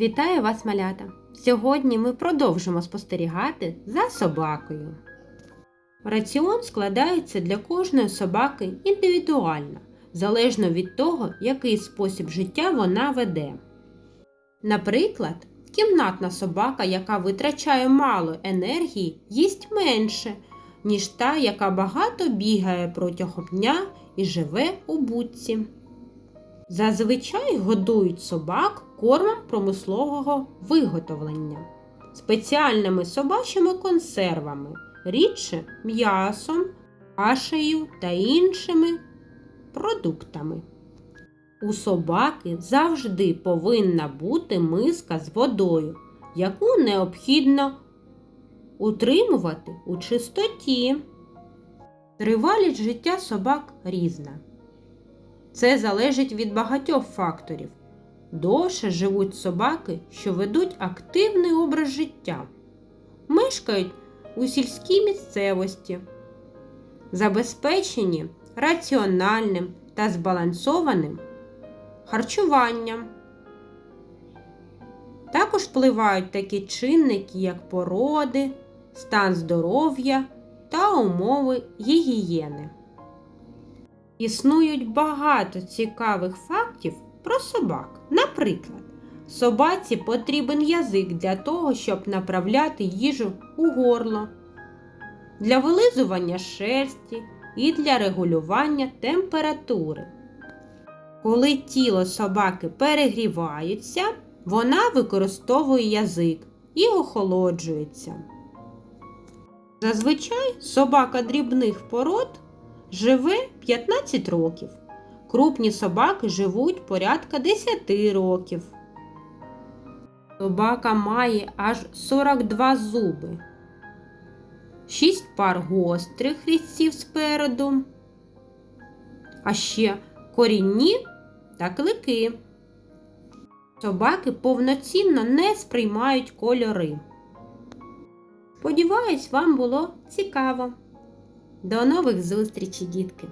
Вітаю вас, малята! Сьогодні ми продовжимо спостерігати за собакою. Раціон складається для кожної собаки індивідуально, залежно від того, який спосіб життя вона веде. Наприклад, кімнатна собака, яка витрачає мало енергії, їсть менше, ніж та, яка багато бігає протягом дня і живе у будці. Зазвичай годують собак кормом промислового виготовлення, спеціальними собачими консервами, рідше м'ясом, кашею та іншими продуктами. У собаки завжди повинна бути миска з водою, яку необхідно утримувати у чистоті. Тривалість життя собак різна. Це залежить від багатьох факторів. Довше живуть собаки, що ведуть активний образ життя, мешкають у сільській місцевості, забезпечені раціональним та збалансованим харчуванням. Також впливають такі чинники, як породи, стан здоров'я та умови гігієни. Існують багато цікавих фактів про собак. Наприклад, собаці потрібен язик для того, щоб направляти їжу у горло, для вилизування шерсті і для регулювання температури. Коли тіло собаки перегрівається, вона використовує язик і охолоджується. Зазвичай собака дрібних пород живе 15 років. Крупні собаки живуть порядка 10 років. Собака має аж 42 зуби, 6 пар гострих різців спереду, а ще корінні та клики. Собаки повноцінно не сприймають кольори. Сподіваюсь, вам було цікаво. До нових зустрічей, дітки!